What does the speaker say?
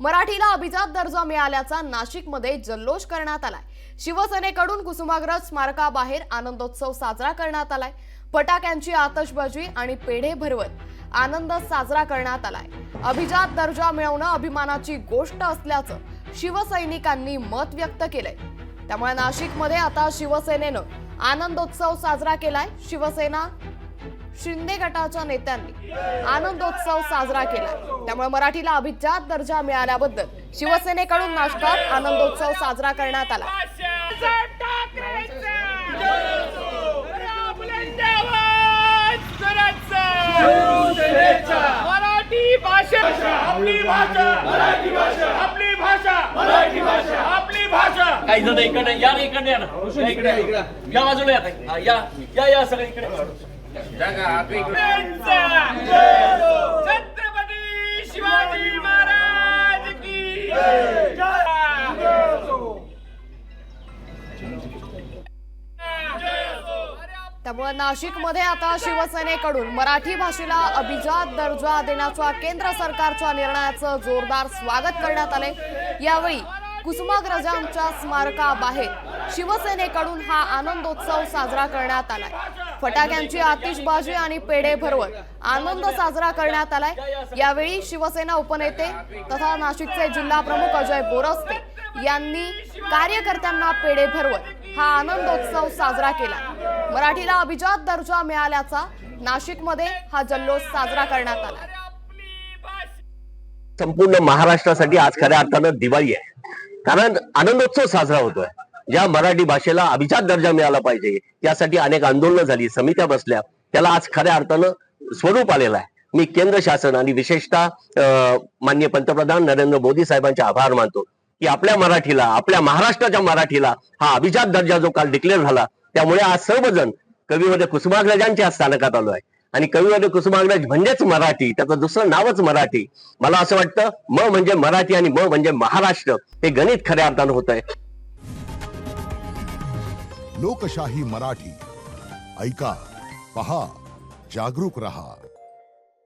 मराठीला अभिजात दर्जा मिळाल्याचा नाशिकमध्ये जल्लोष करण्यात आलाय. शिवसेनेकडून कुसुमाग्रज स्मारकाबाहेर आनंदोत्सव साजरा करण्यात आलाय. फटाक्यांची आतषबाजी आणि पेढे भरवत आनंद साजरा करण्यात आलाय. अभिजात दर्जा मिळवणं अभिमानाची गोष्ट असल्याचं शिवसैनिकांनी मत व्यक्त केलंय. त्यामुळे नाशिकमध्ये आता शिवसेनेनं आनंदोत्सव साजरा केलाय. शिवसेना शिंदे गटाच्या नेत्यांनी आनंदोत्सव साजरा केला त्यामुळे मराठीला अभिजात दर्जा मिळाल्याबद्दल शिवसेनेकडून नाशकात आनंदोत्सव साजरा करण्यात आला. मराठी भाषा आपली भाषा मराठी भाषा आपली भाषा मराठी भाषा आपली भाषा काही जण इकडे या ना इकडे या ना या इकडे या. या बाजूला. हा, या या या सगळे इकडे छत्रपती शिवाजी महाराज की त्यामुळे नाशिकमध्ये आता शिवसेनेकडून मराठी भाषेला अभिजात दर्जा देण्याच्या केंद्र सरकारच्या निर्णयाचं जोरदार स्वागत करण्यात आले यावेळी कुसुमाग्रजांच्या स्मारकाबाहेर. शिवसेनेकडून हा आनंदोत्सव साजरा करण्यात आलाय. फटाक्यांची आतिषबाजी आणि पेढे भरवत आनंद साजरा करण्यात आलाय. यावेळी शिवसेना उपनेते तथा नाशिकचे जिल्हा प्रमुख अजय बोरस्ते यांनी कार्यकर्त्यांना पेढे भरवत हा आनंदोत्सव साजरा केला. मराठीला अभिजात दर्जा मिळाल्याचा नाशिकमध्ये हा जल्लोष साजरा करण्यात आला. संपूर्ण महाराष्ट्रासाठी आज खऱ्या अर्थानं दिवाळी आहे. कारण आनंदोत्सव साजरा होतोय. ज्या मराठी भाषेला अभिजात दर्जा मिळाला पाहिजे. यासाठी अनेक आंदोलनं झाली समित्या बसल्या. त्याला आज खऱ्या अर्थानं स्वरूप आलेलं आहे. मी केंद्र शासन आणि विशेषतः अं, माननीय पंतप्रधान नरेंद्र मोदी साहेबांचे आभार मानतो की आपल्या मराठीला आपल्या महाराष्ट्राच्या मराठीला हा अभिजात दर्जा जो काल डिक्लेअर झाला त्यामुळे आज सर्वजण कविवर्य कुसुमाग्रजांच्या स्थानकात आलो आहे. आणि कविवर्य कुसुमाग्रज म्हणजेच मराठी त्याचं दुसरं नावच मराठी. मला असं वाटतं म म्हणजे मराठी आणि म म्हणजे महाराष्ट्र हे गणित खऱ्या अर्थानं होत आहे लोकशाही मराठी. ऐका पहा जागरूक रहा.